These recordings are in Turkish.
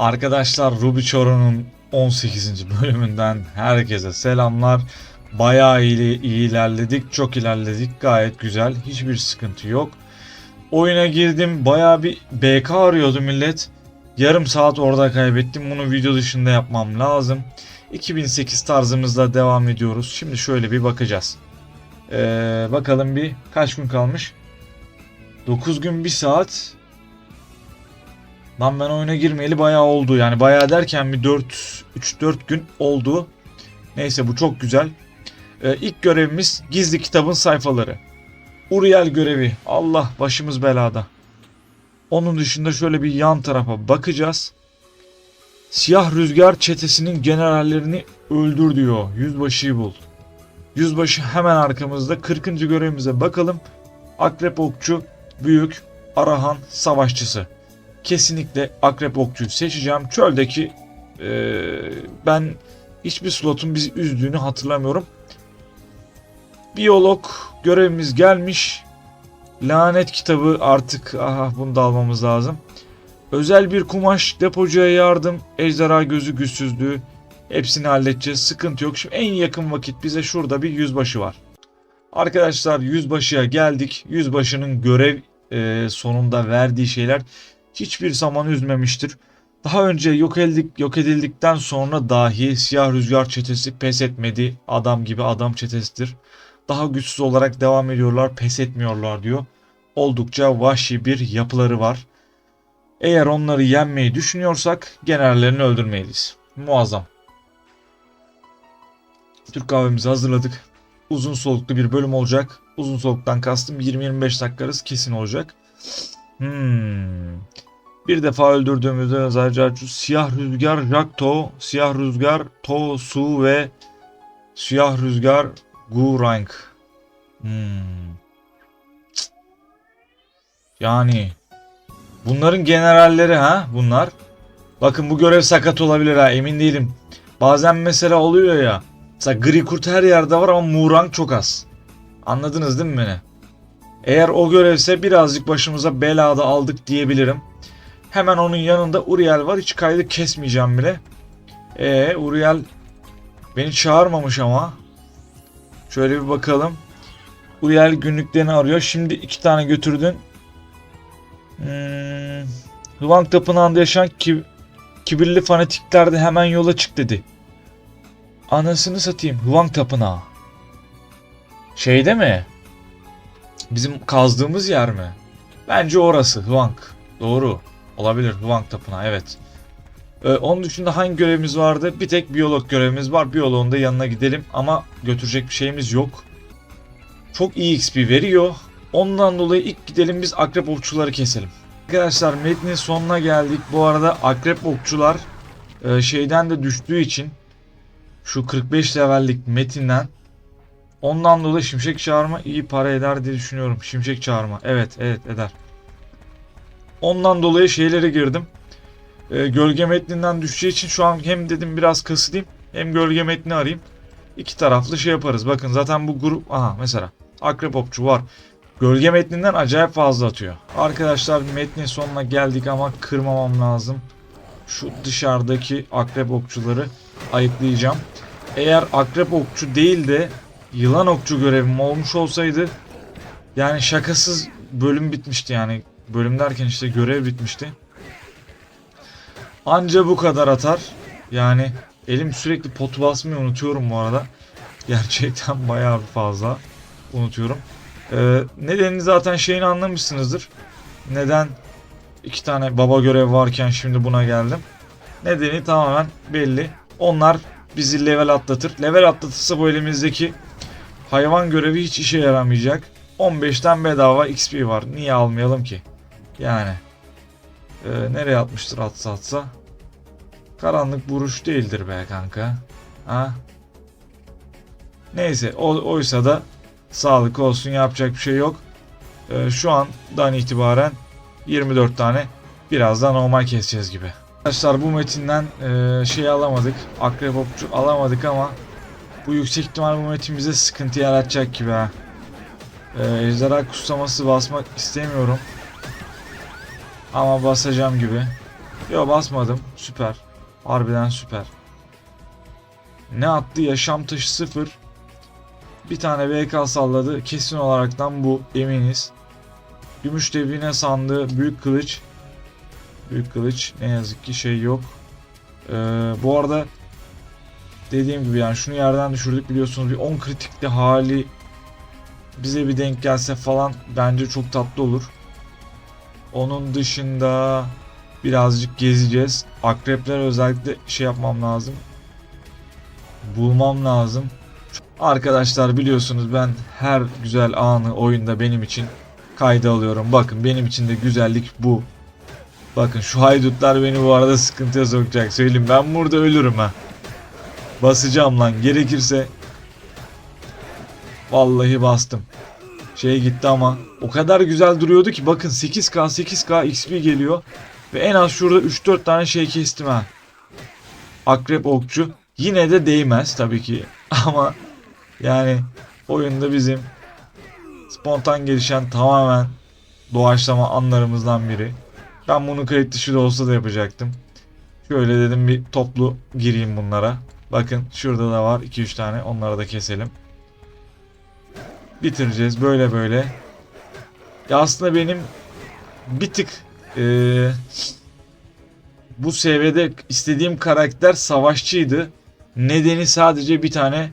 Arkadaşlar Ruby Choron'un 18. bölümünden herkese selamlar. Bayağı iyi, iyi ilerledik, çok ilerledik. Gayet güzel, hiçbir sıkıntı yok. Oyuna girdim, bayağı bir BK arıyordu millet. Yarım saat orada kaybettim. Bunu video dışında yapmam lazım. 2008 tarzımızla devam ediyoruz. Şimdi şöyle bir bakacağız. Ee, bakalım bir kaç gün kalmış? 9 gün 1 saat. Lan ben oyuna girmeyeli bayağı oldu. Yani bayağı derken bir 4 3-4 gün oldu. Neyse bu çok güzel. Ee, ilk görevimiz gizli kitabın sayfaları. Uriel görevi. Allah başımız belada. Onun dışında şöyle bir yan tarafa bakacağız. Siyah Rüzgar çetesinin generallerini öldür diyor. Yüzbaşıyı bul. Yüzbaşı hemen arkamızda. 40. görevimize bakalım. Akrep Okçu, Büyük, Arahan, Savaşçısı. Kesinlikle Akrep Okçu'yu seçeceğim. Çöldeki eee, ben hiçbir slotun bizi üzdüğünü hatırlamıyorum. Biyolog görevimiz gelmiş. Lanet kitabı artık aha bunu da almamız lazım. Özel bir kumaş, depocuya yardım, ejderha gözü güçsüzlüğü. Hepsini halledeceğiz. Sıkıntı yok. Şimdi en yakın vakit bize şurada bir yüzbaşı var. Arkadaşlar yüzbaşıya geldik. Yüzbaşının görev e, sonunda verdiği şeyler hiçbir zaman üzmemiştir. Daha önce yok, edildik, yok edildikten sonra dahi siyah rüzgar çetesi pes etmedi. Adam gibi adam çetesidir. Daha güçsüz olarak devam ediyorlar, pes etmiyorlar diyor. Oldukça vahşi bir yapıları var. Eğer onları yenmeyi düşünüyorsak generallerini öldürmeliyiz. Muazzam. Türk kahvemizi hazırladık. Uzun soluklu bir bölüm olacak. Uzun soluktan kastım 20-25 dakikarız kesin olacak. Hmm. Bir defa öldürdüğümüzde sadece siyah rüzgar Jakto, siyah rüzgar To Su ve siyah rüzgar Gurank. Hmm. Yani bunların generalleri ha bunlar. Bakın bu görev sakat olabilir ha emin değilim. Bazen mesela oluyor ya. Mesela gri kurt her yerde var ama Murang çok az. Anladınız değil mi beni? Eğer o görevse birazcık başımıza belada aldık diyebilirim. Hemen onun yanında Uriel var. Hiç kaydı kesmeyeceğim bile. Ee Uriel beni çağırmamış ama. Şöyle bir bakalım. Uriel günlüklerini arıyor. Şimdi iki tane götürdün. Hmm, Hwang Tapınağı'nda yaşayan ki, kibirli fanatikler de hemen yola çık dedi. Anasını satayım. Hwang Tapınağı. Şeyde mi? Bizim kazdığımız yer mi? Bence orası Hwang. Doğru. Olabilir Hwang Tapınağı evet. Ee, onun dışında hangi görevimiz vardı? Bir tek biyolog görevimiz var. Biyoloğun da yanına gidelim ama götürecek bir şeyimiz yok. Çok iyi XP veriyor. Ondan dolayı ilk gidelim biz akrep okçuları keselim. Arkadaşlar metnin sonuna geldik. Bu arada akrep okçular e, şeyden de düştüğü için şu 45 levellik metinden ondan dolayı şimşek çağırma iyi para eder diye düşünüyorum. Şimşek çağırma. Evet evet eder. Ondan dolayı şeylere girdim. E, gölge metninden düşeceği için şu an hem dedim biraz kasılayım hem gölge metni arayayım. İki taraflı şey yaparız. Bakın zaten bu grup aha mesela akrep okçu var. Gölge metninden acayip fazla atıyor. Arkadaşlar metnin sonuna geldik ama kırmamam lazım. Şu dışarıdaki akrep okçuları ayıklayacağım. Eğer akrep okçu değil de yılan okçu görevim olmuş olsaydı yani şakasız bölüm bitmişti yani. Bölüm derken işte görev bitmişti. Anca bu kadar atar. Yani elim sürekli potu basmayı unutuyorum bu arada. Gerçekten bayağı fazla unutuyorum. Ee, nedenini zaten şeyini anlamışsınızdır. Neden iki tane baba görev varken şimdi buna geldim. Nedeni tamamen belli. Onlar bizi level atlatır. Level atlatırsa bu elimizdeki hayvan görevi hiç işe yaramayacak. 15'ten bedava XP var. Niye almayalım ki? Yani. Ee, nereye atmıştır atsa atsa. Karanlık vuruş değildir be kanka. Ha? Neyse o, oysa da sağlık olsun yapacak bir şey yok. Ee, şu andan itibaren 24 tane birazdan normal keseceğiz gibi. Arkadaşlar bu metinden e, şey alamadık. Akrep okçu alamadık ama bu yüksek ihtimal bu metin bize sıkıntı yaratacak gibi ha. E, ejderha kutsaması basmak istemiyorum. Ama basacağım gibi. Yo basmadım. Süper. Harbiden süper. Ne attı? Yaşam taşı sıfır. Bir tane VK salladı. Kesin olaraktan bu eminiz. Gümüş devine sandığı büyük kılıç. Büyük kılıç ne yazık ki şey yok. Ee, bu arada dediğim gibi yani şunu yerden düşürdük biliyorsunuz bir 10 kritikli hali bize bir denk gelse falan bence çok tatlı olur. Onun dışında birazcık gezeceğiz. Akrepler özellikle şey yapmam lazım. Bulmam lazım. Arkadaşlar biliyorsunuz ben her güzel anı oyunda benim için kayda alıyorum. Bakın benim için de güzellik bu. Bakın şu haydutlar beni bu arada sıkıntıya sokacak söyleyeyim. Ben burada ölürüm ha. Basacağım lan gerekirse. Vallahi bastım. Şey gitti ama o kadar güzel duruyordu ki bakın 8K 8K XP geliyor. Ve en az şurada 3-4 tane şey kestim ha. Akrep okçu. Yine de değmez tabii ki. Ama yani oyunda bizim spontan gelişen tamamen doğaçlama anlarımızdan biri. Ben bunu kayıt dışı da olsa da yapacaktım. Şöyle dedim bir toplu gireyim bunlara. Bakın şurada da var 2-3 tane onları da keselim. Bitireceğiz böyle böyle. Ya aslında benim bir tık eee, bu seviyede istediğim karakter savaşçıydı. Nedeni sadece bir tane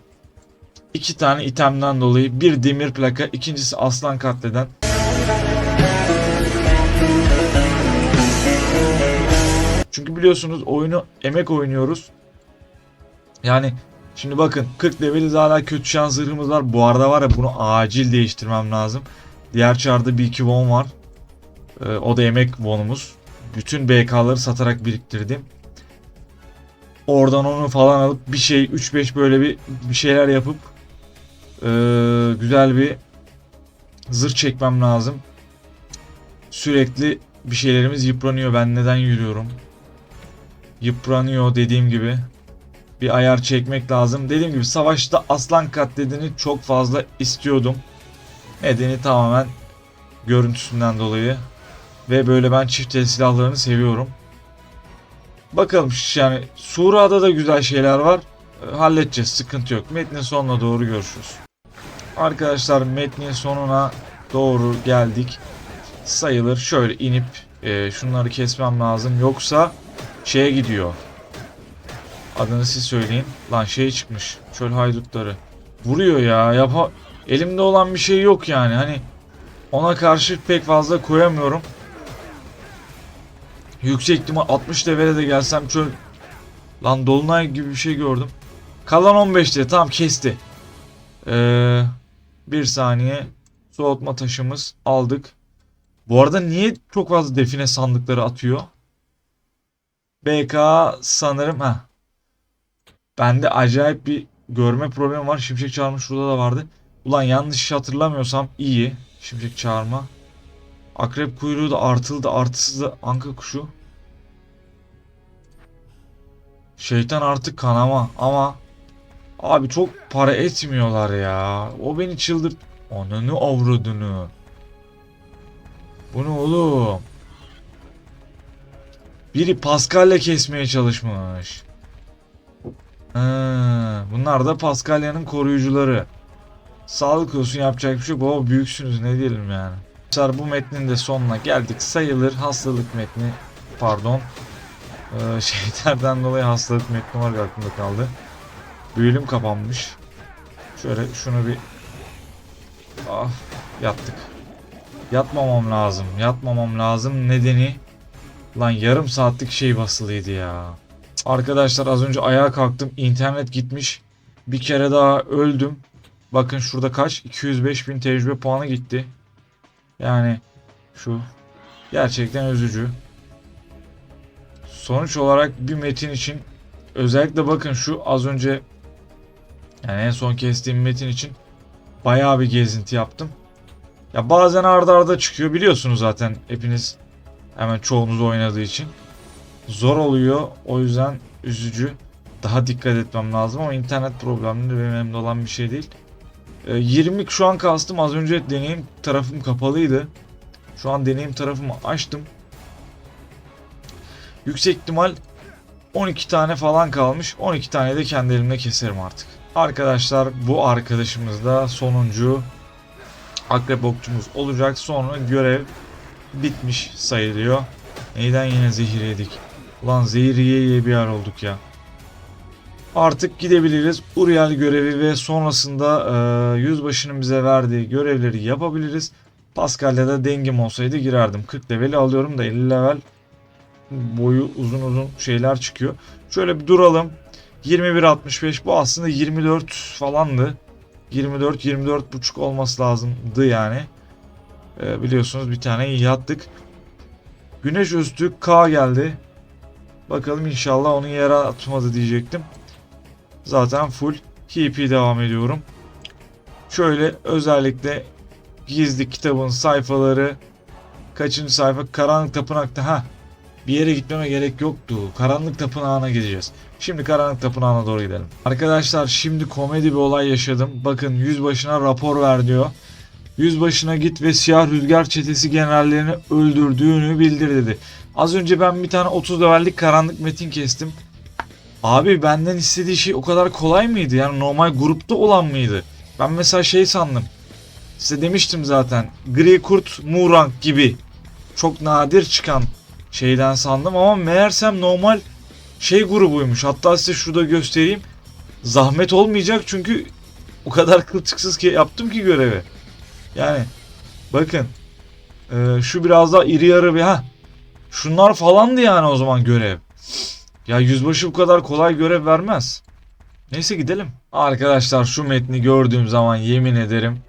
iki tane itemden dolayı bir demir plaka ikincisi aslan katleden Çünkü biliyorsunuz oyunu emek oynuyoruz. Yani şimdi bakın 40 leveliz hala kötü şans zırhımız var. Bu arada var ya bunu acil değiştirmem lazım. Diğer çarda bir iki won var. Ee, o da emek wonumuz. Bütün BK'ları satarak biriktirdim. Oradan onu falan alıp bir şey 3-5 böyle bir bir şeyler yapıp ee, güzel bir zırh çekmem lazım. Sürekli bir şeylerimiz yıpranıyor. Ben neden yürüyorum? Yıpranıyor dediğim gibi. Bir ayar çekmek lazım. Dediğim gibi savaşta aslan katledini çok fazla istiyordum. Nedeni tamamen görüntüsünden dolayı. Ve böyle ben çift el silahlarını seviyorum. Bakalım yani Sura'da da güzel şeyler var. E, Halledeceğiz sıkıntı yok. Metnin sonuna doğru görüşürüz. Arkadaşlar metnin sonuna doğru geldik. Sayılır. Şöyle inip e, şunları kesmem lazım. Yoksa şeye gidiyor. Adını siz söyleyin. Lan şey çıkmış. Çöl haydutları. Vuruyor ya. Yapa Elimde olan bir şey yok yani. Hani ona karşı pek fazla koyamıyorum. Yüksek ihtimal 60 levele de gelsem çöl. Lan dolunay gibi bir şey gördüm. Kalan 15 diye tamam kesti. Ee, bir saniye. Soğutma taşımız aldık. Bu arada niye çok fazla define sandıkları atıyor? BK sanırım ha. Bende acayip bir görme problemi var. Şimşek çağırma şurada da vardı. Ulan yanlış hatırlamıyorsam iyi. Şimşek çağırma. Akrep kuyruğu da artılı da artısız da anka kuşu. Şeytan artık kanama ama abi çok para etmiyorlar ya. O beni çıldır... Ananı avradını. Bu ne oğlum? Biri Pascal'le kesmeye çalışmış. Bunlar da Pascalya'nın koruyucuları. Sağlık olsun yapacak bir şey yok. Baba büyüksünüz ne diyelim yani. Arkadaşlar bu metnin de sonuna geldik. Sayılır hastalık metni. Pardon. Ee, şeylerden dolayı hastalık metni var aklımda kaldı. Büyülüm kapanmış. Şöyle şunu bir... Ah yattık. Yatmamam lazım. Yatmamam lazım. Nedeni lan yarım saatlik şey basılıydı ya. Arkadaşlar az önce ayağa kalktım. İnternet gitmiş. Bir kere daha öldüm. Bakın şurada kaç? 205 bin tecrübe puanı gitti. Yani şu gerçekten üzücü. Sonuç olarak bir metin için özellikle bakın şu az önce yani en son kestiğim metin için bayağı bir gezinti yaptım. Ya bazen arda arda çıkıyor biliyorsunuz zaten hepiniz hemen çoğunuz oynadığı için. Zor oluyor o yüzden üzücü. Daha dikkat etmem lazım ama internet problemleri benim elimde olan bir şey değil. E, 20 şu an kastım az önce deneyim tarafım kapalıydı. Şu an deneyim tarafımı açtım. Yüksek ihtimal 12 tane falan kalmış. 12 tane de kendi elimle keserim artık. Arkadaşlar bu arkadaşımız da sonuncu akrep okçumuz olacak. Sonra görev bitmiş sayılıyor. Neyden yine zehir yedik? Ulan zehir yiye bir yer olduk ya. Artık gidebiliriz. Uriel görevi ve sonrasında e, yüzbaşının bize verdiği görevleri yapabiliriz. Pascal'le da dengim olsaydı girerdim. 40 leveli alıyorum da 50 level boyu uzun uzun şeyler çıkıyor. Şöyle bir duralım. 21.65 bu aslında 24 falandı. 24 24 buçuk olması lazımdı yani. Ee, biliyorsunuz bir tane yattık. Güneş üstü K geldi. Bakalım inşallah onu yere atmadı diyecektim. Zaten full HP devam ediyorum. Şöyle özellikle gizli kitabın sayfaları kaçıncı sayfa karanlık tapınakta ha bir yere gitmeme gerek yoktu. Karanlık Tapınağı'na gideceğiz. Şimdi Karanlık Tapınağı'na doğru gidelim. Arkadaşlar şimdi komedi bir olay yaşadım. Bakın yüzbaşına rapor ver diyor. Yüzbaşına git ve siyah rüzgar çetesi generallerini öldürdüğünü bildir dedi. Az önce ben bir tane 30 levellik karanlık metin kestim. Abi benden istediği şey o kadar kolay mıydı? Yani normal grupta olan mıydı? Ben mesela şey sandım. Size demiştim zaten. Gri Kurt Murang gibi. Çok nadir çıkan şeyden sandım ama meğersem normal şey grubuymuş. Hatta size şurada göstereyim. Zahmet olmayacak çünkü o kadar kılçıksız ki yaptım ki görevi. Yani bakın e, şu biraz daha iri yarı bir ha. Şunlar falandı yani o zaman görev. Ya yüzbaşı bu kadar kolay görev vermez. Neyse gidelim. Arkadaşlar şu metni gördüğüm zaman yemin ederim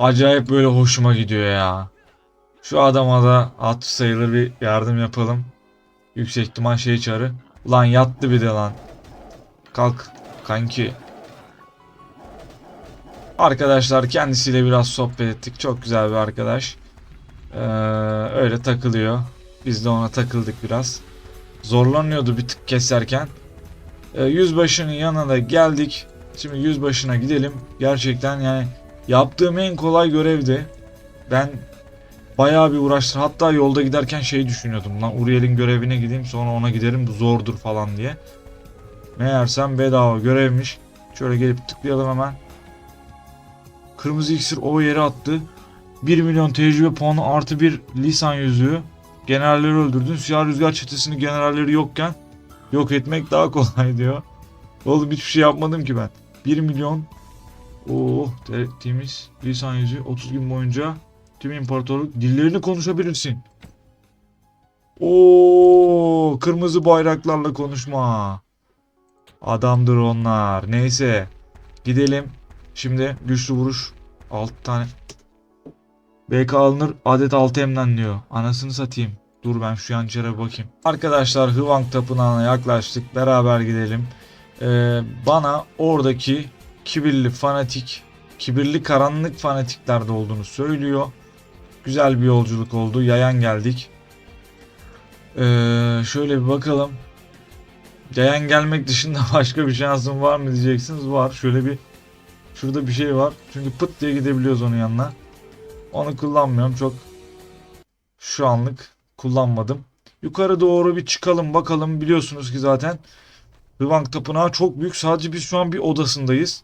acayip böyle hoşuma gidiyor ya. Şu adama da at sayılır bir yardım yapalım. Yüksek ihtimal şey çağrı. Ulan yattı bir de lan. Kalk kanki. Arkadaşlar kendisiyle biraz sohbet ettik. Çok güzel bir arkadaş. Ee, öyle takılıyor. Biz de ona takıldık biraz. Zorlanıyordu bir tık keserken. Ee, yüzbaşının yanına geldik. Şimdi yüzbaşına gidelim. Gerçekten yani yaptığım en kolay görevdi. Ben bayağı bir uğraştım. Hatta yolda giderken şey düşünüyordum. Lan Uriel'in görevine gideyim sonra ona giderim zordur falan diye. Meğersem bedava görevmiş. Şöyle gelip tıklayalım hemen. Kırmızı iksir o yere attı. 1 milyon tecrübe puanı artı bir lisan yüzüğü. Generalleri öldürdün. Siyah rüzgar çetesini generalleri yokken yok etmek daha kolay diyor. Oğlum hiçbir şey yapmadım ki ben. 1 milyon Oh te- temiz lisan yüzüğü 30 gün boyunca tüm imparatorluk dillerini konuşabilirsin. Oo kırmızı bayraklarla konuşma. Adamdır onlar. Neyse gidelim. Şimdi güçlü vuruş 6 tane. BK alınır adet 6 emden diyor. Anasını satayım. Dur ben şu yançara bakayım. Arkadaşlar Hıvank Tapınağı'na yaklaştık. Beraber gidelim. Ee, bana oradaki kibirli fanatik, kibirli karanlık fanatiklerde olduğunu söylüyor. Güzel bir yolculuk oldu. Yayan geldik. Ee, şöyle bir bakalım. Yayan gelmek dışında başka bir şansım var mı diyeceksiniz. Var. Şöyle bir şurada bir şey var. Çünkü pıt diye gidebiliyoruz onun yanına. Onu kullanmıyorum. Çok şu anlık kullanmadım. Yukarı doğru bir çıkalım bakalım. Biliyorsunuz ki zaten Hıvank Tapınağı çok büyük. Sadece biz şu an bir odasındayız.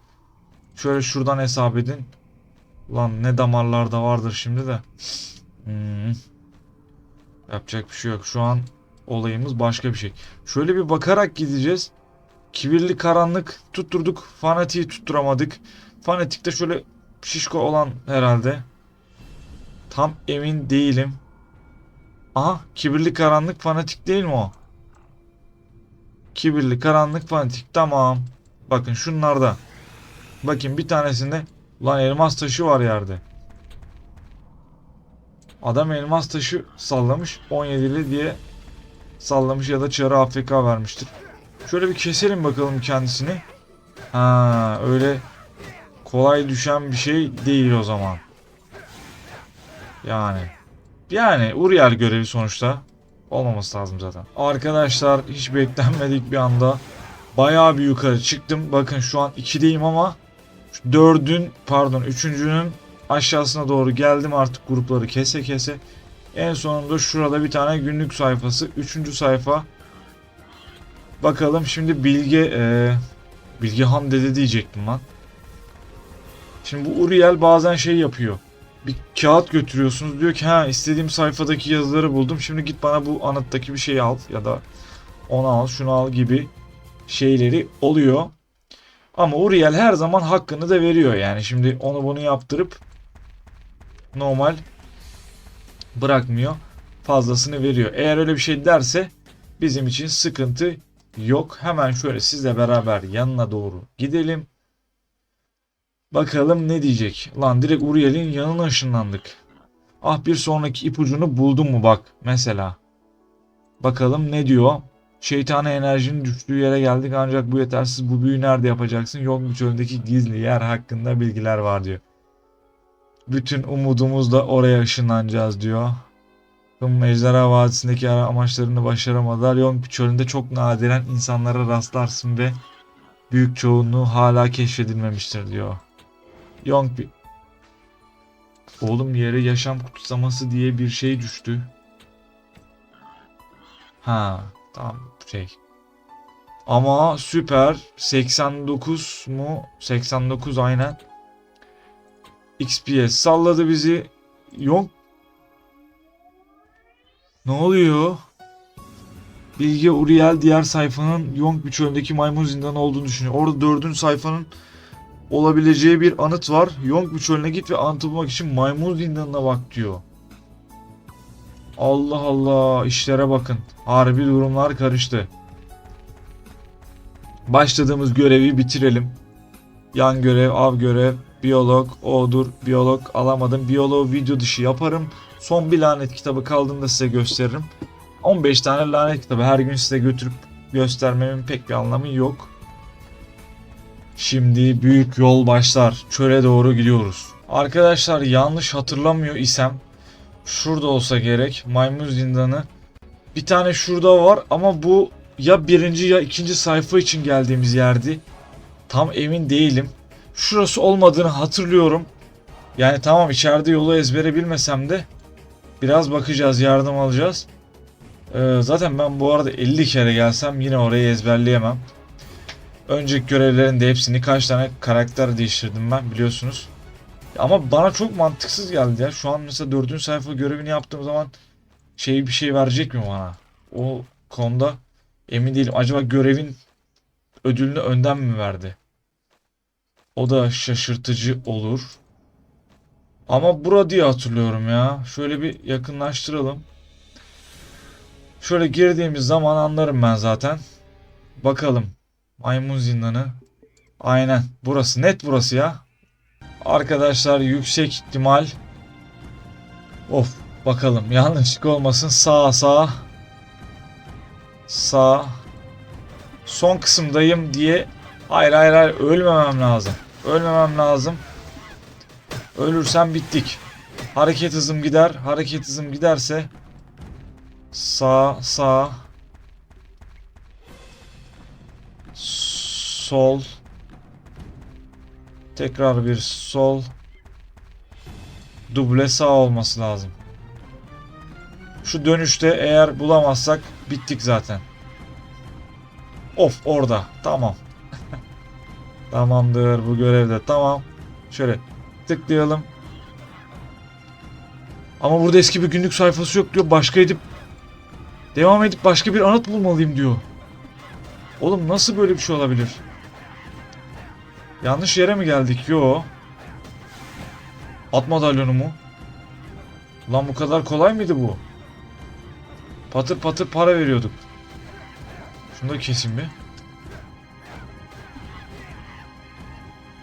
Şöyle şuradan hesap edin. Ulan ne damarlarda vardır şimdi de. Hmm. Yapacak bir şey yok. Şu an olayımız başka bir şey. Şöyle bir bakarak gideceğiz. Kibirli karanlık tutturduk. Fanatiği tutturamadık. Fanatik de şöyle şişko olan herhalde. Tam emin değilim. Aha kibirli karanlık fanatik değil mi o? Kibirli karanlık fanatik tamam. Bakın şunlarda. Bakın bir tanesinde Ulan elmas taşı var yerde. Adam elmas taşı sallamış 17'li diye sallamış ya da çarı AFK vermiştir. Şöyle bir keselim bakalım kendisini. Ha öyle kolay düşen bir şey değil o zaman. Yani. Yani Uriel görevi sonuçta olmaması lazım zaten. Arkadaşlar hiç beklenmedik bir anda bayağı bir yukarı çıktım. Bakın şu an 2'deyim ama dördün pardon üçüncünün aşağısına doğru geldim artık grupları kese kese. En sonunda şurada bir tane günlük sayfası. Üçüncü sayfa. Bakalım şimdi Bilge eee Bilgehan dede diyecektim lan. Şimdi bu Uriel bazen şey yapıyor. Bir kağıt götürüyorsunuz diyor ki ha istediğim sayfadaki yazıları buldum. Şimdi git bana bu anıttaki bir şeyi al ya da onu al şunu al gibi şeyleri oluyor. Ama Uriel her zaman hakkını da veriyor yani. Şimdi onu bunu yaptırıp normal bırakmıyor. Fazlasını veriyor. Eğer öyle bir şey derse bizim için sıkıntı yok. Hemen şöyle sizle beraber yanına doğru gidelim. Bakalım ne diyecek. Lan direkt Uriel'in yanına ışınlandık. Ah bir sonraki ipucunu buldum mu bak mesela. Bakalım ne diyor. Şeytani enerjinin düştüğü yere geldik ancak bu yetersiz bu büyüyü nerede yapacaksın? Yok bu çöldeki gizli yer hakkında bilgiler var diyor. Bütün umudumuzla oraya ışınlanacağız diyor. Kum Ejderha Vadisi'ndeki amaçlarını başaramadılar. Yonk çölünde çok nadiren insanlara rastlarsın ve büyük çoğunluğu hala keşfedilmemiştir diyor. Yonk. Oğlum yere yaşam kutsaması diye bir şey düştü. Ha, tamam şey. Ama süper 89 mu? 89 aynen. XPS salladı bizi. Yonk ne oluyor? Bilge Uriel diğer sayfanın Yonk çölündeki maymun zindanı olduğunu düşünüyor. Orada dördüncü sayfanın olabileceği bir anıt var. Yonk çölüne git ve anıtı bulmak için maymun zindanına bak diyor. Allah Allah işlere bakın. Harbi durumlar karıştı. Başladığımız görevi bitirelim. Yan görev, av görev, biyolog, odur, biyolog alamadım. Biyolog video dışı yaparım. Son bir lanet kitabı kaldığında size gösteririm. 15 tane lanet kitabı her gün size götürüp göstermemin pek bir anlamı yok. Şimdi büyük yol başlar. Çöle doğru gidiyoruz. Arkadaşlar yanlış hatırlamıyor isem şurada olsa gerek maymun zindanı. Bir tane şurada var ama bu ya birinci ya ikinci sayfa için geldiğimiz yerdi. Tam emin değilim. Şurası olmadığını hatırlıyorum. Yani tamam içeride yolu ezbere bilmesem de biraz bakacağız yardım alacağız. Ee, zaten ben bu arada 50 kere gelsem yine orayı ezberleyemem. Önceki görevlerin de hepsini kaç tane karakter değiştirdim ben biliyorsunuz. Ama bana çok mantıksız geldi ya. Şu an mesela dördüncü sayfa görevini yaptığım zaman şey bir şey verecek mi bana? O konuda emin değilim. Acaba görevin ödülünü önden mi verdi? O da şaşırtıcı olur. Ama bura diye hatırlıyorum ya. Şöyle bir yakınlaştıralım. Şöyle girdiğimiz zaman anlarım ben zaten. Bakalım. Maymun zindanı. Aynen. Burası. Net burası ya. Arkadaşlar yüksek ihtimal. Of. Bakalım. Yanlışlık olmasın. Sağ sağ. Sağ. Son kısımdayım diye. Hayır hayır hayır. Ölmemem lazım. Ölmemem lazım. Ölürsem bittik. Hareket hızım gider. Hareket hızım giderse sağ sağ sol tekrar bir sol duble sağ olması lazım. Şu dönüşte eğer bulamazsak bittik zaten. Of orada. Tamam. Tamamdır bu görevde. Tamam. Şöyle tıklayalım. Ama burada eski bir günlük sayfası yok diyor. Başka edip devam edip başka bir anıt bulmalıyım diyor. Oğlum nasıl böyle bir şey olabilir? Yanlış yere mi geldik? Yo. At madalyonu mu? Lan bu kadar kolay mıydı bu? Patır patır para veriyorduk. Şunu da keseyim bir.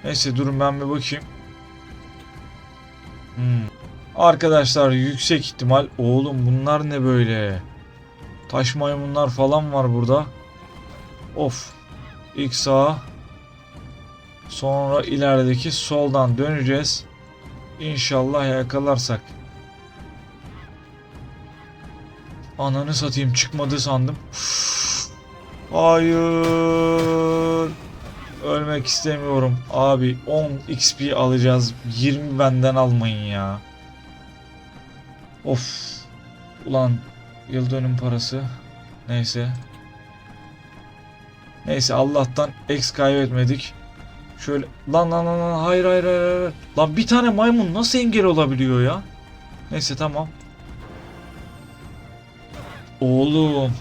Neyse durun ben bir bakayım. Hmm. Arkadaşlar yüksek ihtimal oğlum bunlar ne böyle? Taş maymunlar falan var burada. Of. İlk sağa. Sonra ilerideki soldan döneceğiz. İnşallah yakalarsak. Ananı satayım çıkmadı sandım. Hayır. Ölmek istemiyorum. Abi 10 XP alacağız. 20 benden almayın ya. Of. Ulan yıl dönüm parası. Neyse. Neyse Allah'tan X kaybetmedik. Şöyle lan lan lan lan hayır hayır hayır. Lan bir tane maymun nasıl engel olabiliyor ya? Neyse tamam. Oğlum.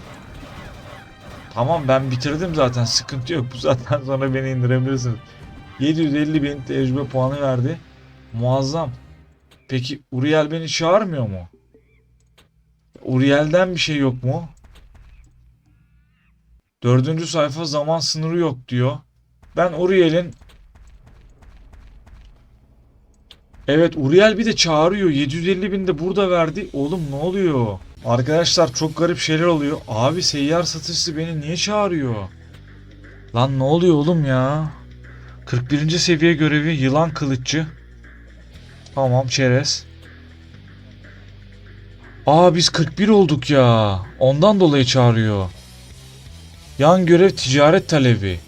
Tamam ben bitirdim zaten sıkıntı yok. Bu zaten sonra beni indirebilirsiniz. 750 bin tecrübe puanı verdi. Muazzam. Peki Uriel beni çağırmıyor mu? Uriel'den bir şey yok mu? Dördüncü sayfa zaman sınırı yok diyor. Ben Uriel'in Evet Uriel bir de çağırıyor. 750 bin de burada verdi. Oğlum ne oluyor? Arkadaşlar çok garip şeyler oluyor. Abi seyyar satıcısı beni niye çağırıyor? Lan ne oluyor oğlum ya? 41. seviye görevi yılan kılıççı. Tamam çerez. Aa biz 41 olduk ya. Ondan dolayı çağırıyor. Yan görev ticaret talebi.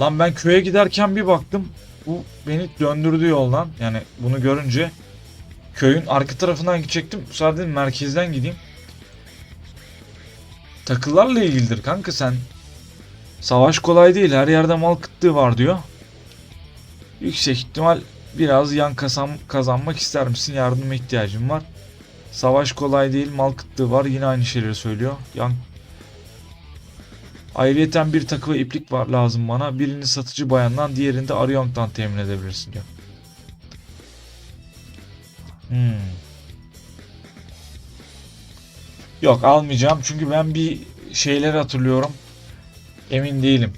Lan ben köye giderken bir baktım. Bu beni döndürdü yoldan. Yani bunu görünce köyün arka tarafından gidecektim. Bu sefer dedim merkezden gideyim. Takılarla ilgilidir kanka sen. Savaş kolay değil. Her yerde mal kıtlığı var diyor. Yüksek ihtimal biraz yan kazan kazanmak ister misin? Yardıma ihtiyacım var. Savaş kolay değil. Mal kıtlığı var. Yine aynı şeyleri söylüyor. Yan Ayrıyeten bir takı ve iplik var lazım bana. Birini satıcı bayandan, diğerini de Aryonk'tan temin edebilirsin diyor. Hmm. Yok almayacağım çünkü ben bir şeyler hatırlıyorum. Emin değilim.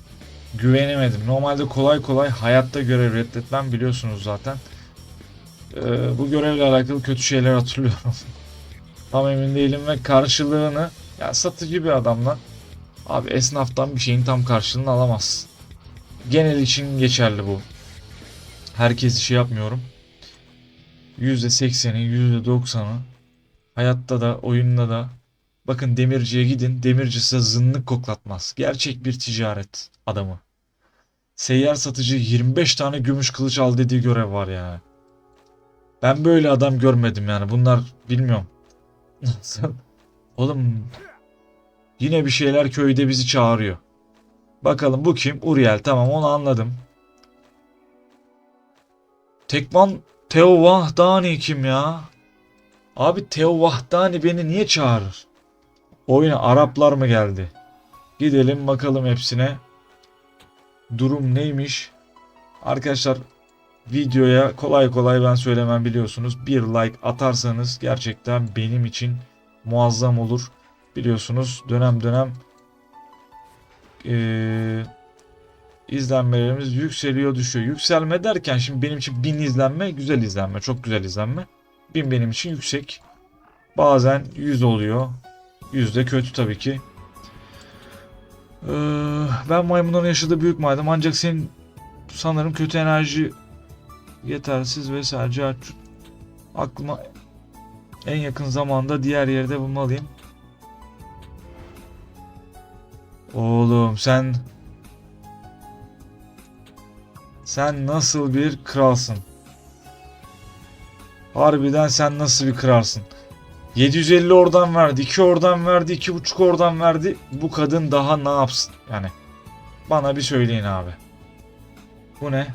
Güvenemedim. Normalde kolay kolay hayatta görev reddetmem biliyorsunuz zaten. Ee, bu görevle alakalı kötü şeyler hatırlıyorum. Tam emin değilim ve karşılığını ya satıcı bir adamdan Abi esnaftan bir şeyin tam karşılığını alamazsın. Genel için geçerli bu. Herkes şey yapmıyorum. %80'i, %90'ı hayatta da, oyunda da bakın demirciye gidin. Demirci size zınlık koklatmaz. Gerçek bir ticaret adamı. Seyyar satıcı 25 tane gümüş kılıç al dediği görev var yani. Ben böyle adam görmedim yani. Bunlar bilmiyorum. Oğlum Yine bir şeyler köyde bizi çağırıyor. Bakalım bu kim? Uriel. Tamam onu anladım. Tekman Teo Vahdani kim ya? Abi Teo Vahdani beni niye çağırır? Oyuna Araplar mı geldi? Gidelim bakalım hepsine. Durum neymiş? Arkadaşlar videoya kolay kolay ben söylemem biliyorsunuz. Bir like atarsanız gerçekten benim için muazzam olur biliyorsunuz dönem dönem e, izlenmelerimiz yükseliyor düşüyor. Yükselme derken şimdi benim için 1000 izlenme güzel izlenme çok güzel izlenme. 1000 benim için yüksek. Bazen 100 oluyor. 100 de kötü tabii ki. Ee, ben maymunların yaşadığı büyük maydam ancak senin sanırım kötü enerji yetersiz ve sadece aklıma en yakın zamanda diğer yerde bulmalıyım. Oğlum sen sen nasıl bir kralsın? Harbiden sen nasıl bir kralsın? 750 oradan verdi, 2 oradan verdi, 2,5 oradan verdi. Bu kadın daha ne yapsın? Yani bana bir söyleyin abi. Bu ne?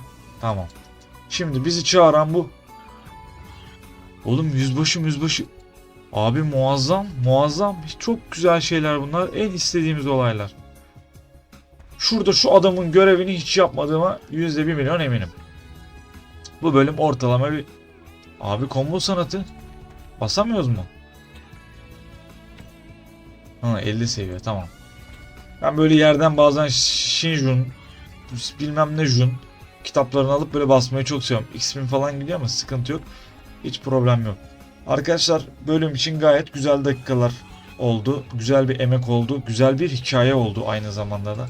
Tamam. Şimdi bizi çağıran bu. Oğlum yüzbaşı yüzbaşı. Abi muazzam muazzam. Çok güzel şeyler bunlar. En istediğimiz olaylar. Şurada şu adamın görevini hiç yapmadığıma %1 milyon eminim. Bu bölüm ortalama bir... Abi combo sanatı. Basamıyoruz mu? Ha 50 seviye tamam. Ben böyle yerden bazen Shinjun bilmem ne Jun kitaplarını alıp böyle basmayı çok seviyorum. X-Min falan gidiyor ama sıkıntı yok. Hiç problem yok. Arkadaşlar bölüm için gayet güzel dakikalar oldu. Güzel bir emek oldu. Güzel bir hikaye oldu aynı zamanda da.